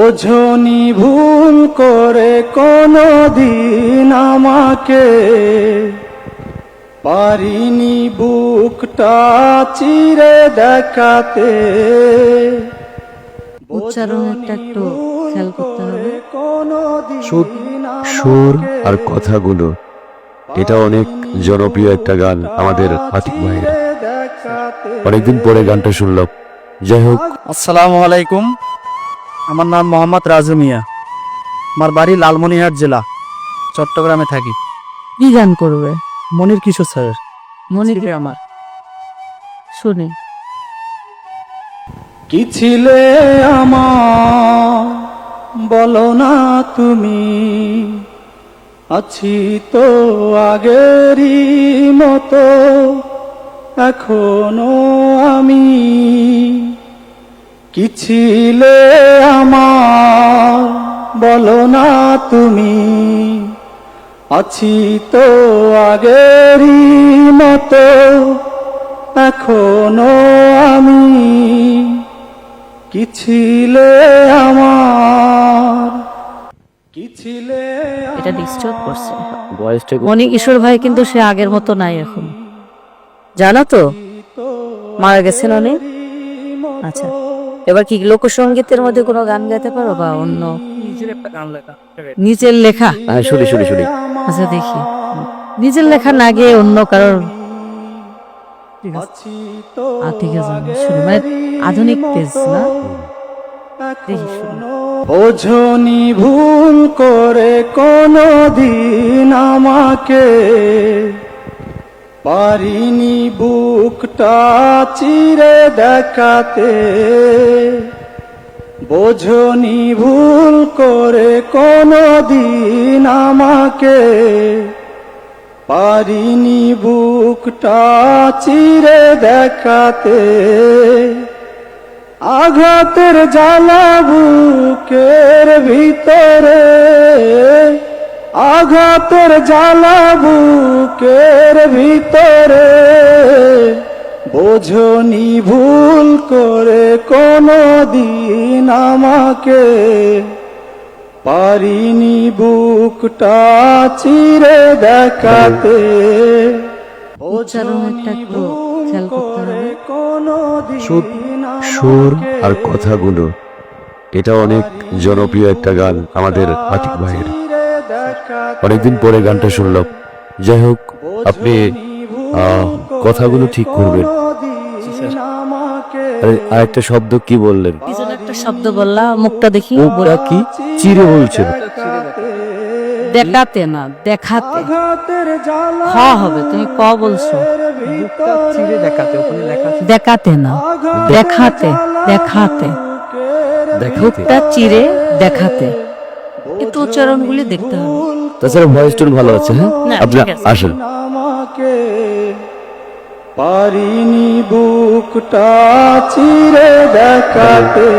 ওঝনি ভুল করে কোনো দিন আমাকে। পারিনি বুকটা চিরে দেখাতে। উচ্চারণটা একটু খেয়াল করতে হবে। সুর সুর আর কথাগুলো এটা অনেক জনপ্রিয় একটা গান আমাদের আতিক ভাইয়ের। অনেকদিন পরে গানটা শুনলাম। যাই হোক। আসসালামু আলাইকুম। আমার নাম মোহাম্মদ রাজু মিয়া। আমার বাড়ি লালমনিরহাট জেলা চট্টগ্রামে থাকি। কি গান করবে? মনির কিশোর স্যারের মনির আমার। শুনি। কি ছিলে আমার? বলো না তুমি। আছি তো আগেরই মতো এখনও আমি। কি ছিলে আমার? বলো না তুমি। আছি তো আগেরই মতো এখনও আমি। কি ছিলে আমার? কি ছিলে এটা ডিস্টার্ব করছে। বয়সটা মনি কিশোর ভাই কিন্তু সে আগের মতো নাই এখন। জানো তো? মারা গেছেন অনেক আচ্ছা। এবার কি লোকসঙ্গীতের মধ্যে কোনো গান গাইতে পারো বা অন্য? নিজের লেখা হ্যাঁ শুনি শুনি শুনি। আচ্ছা দেখি। নিজের লেখা না গিয়ে অন্য কারোর ঠিক আছে। ঠিক শুনি। মানে আধুনিক তেজ না? দেখি শুনি। বোঝনি ভুল করে কোনো দিন আমাকে পারিনি বুকটা চিরে দেখাতে। বোঝনি ভুল করে কোনো দিন আমাকে। পারিনি বুকটা চিরে দেখাতে। আঘাতের জ্বালা বুকের ভিতরে। আঘাতের জ্বালা বুকের ভিতরে। বোঝনি ভুল করে কোনো দিন আমাকে। পারিনি বুকটা চিরে দেখাতে। সুর আর কথাগুলো এটা অনেক জনপ্রিয় একটা গান আমাদের আতিক ভাইয়ের। অনেকদিন পরে গানটা শুনলাম। যাই হোক আপনি কথাগুলো ঠিক করবেন। আরে আরেকটা শব্দ কি বললেন? একটা শব্দ বললা মুখটা দেখি ওটা কি? চিরে বলছেন। দেখাতে না দেখাতে। খ হবে তুমি ক বলছো? দেখাতে না দেখাতে দেখাতে। মুখটা চিরে দেখাতে। একটু উচ্চারণগুলি দেখতে হবে। তাছাড়া ভয়েস টোন ভালো আছে হ্যাঁ? না, আপনি। আসেন। আমাকে পারিনি বুকটা চিরে দেখাতে।